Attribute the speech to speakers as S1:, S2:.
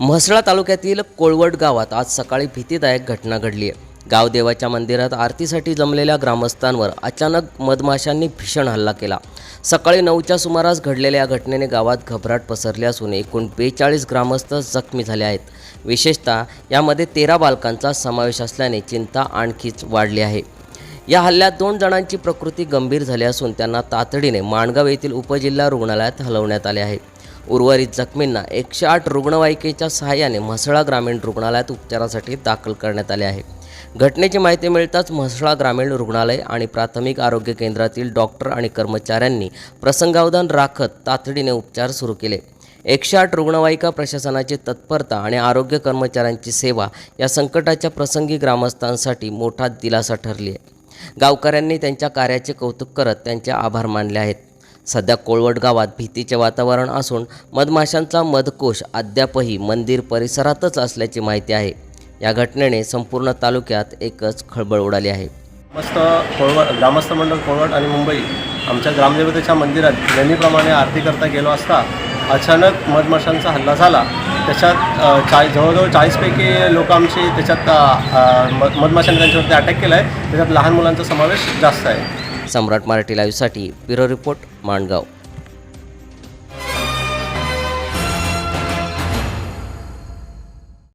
S1: म्हसळा तालुक्यातील कोळवट गावात आज सकाळी भीतीदायक घटना घडली आहे. गावदेवाच्या मंदिरात आरतीसाठी जमलेल्या ग्रामस्थांवर अचानक मधमाशांनी भीषण हल्ला केला. सकाळी नऊच्या सुमारास घडलेल्या या घटनेने गावात घबराट पसरली असून एकूण बेचाळीस ग्रामस्थ जखमी झाले आहेत. विशेषतः यामध्ये तेरा बालकांचा समावेश असल्याने चिंता आणखीच वाढली आहे. या हल्ल्यात दोन जणांची प्रकृती गंभीर झाली असून त्यांना तातडीने माणगाव येथील उपजिल्हा रुग्णालयात हलवण्यात आले आहे. उर्वरित जखमींना एकशे आठ रुग्णवाहिकेच्या सहाय्याने म्हसळा ग्रामीण रुग्णालयात उपचारासाठी दाखल करण्यात आले आहे. घटनेची माहिती मिळताच म्हसळा ग्रामीण रुग्णालय आणि प्राथमिक आरोग्य केंद्रातील डॉक्टर आणि कर्मचाऱ्यांनी प्रसंगावधान राखत तातडीने उपचार सुरू केले. एकशे आठ रुग्णवाहिका प्रशासनाची तत्परता आणि आरोग्य कर्मचाऱ्यांची सेवा या संकटाच्या प्रसंगी ग्रामस्थांसाठी मोठा दिलासा ठरली आहे. गावकऱ्यांनी त्यांच्या कार्याचे कौतुक करत त्यांचे आभार मानले आहेत. सध्या कोळवट गावात भीतीचे वातावरण असून मधमाशांचा मधकोश अद्यापही मंदिर परिसरातच असल्याची माहिती आहे. या घटनेने संपूर्ण तालुक्यात एकच खळबळ उडाली आहे.
S2: मस्त कोळवट ग्रामस्थ मंडळ कोळवट आणि मुंबई आमच्या ग्रामदेवतेच्या मंदिरात नेहमीप्रमाणे आरती करता गेलो असता अचानक मधमाशांचा हल्ला झाला. त्याच्यात अ, चाळी जवळजवळ चाळीसपैकी लोक आमची त्याच्यात मधमाशांनी त्यांच्यावरती अटॅक केला आहे त्याच्यात लहान मुलांचा समावेश जास्त आहे.
S1: सम्राट मराठी लाईव्हसाठी ब्युरो रिपोर्ट माणगाव.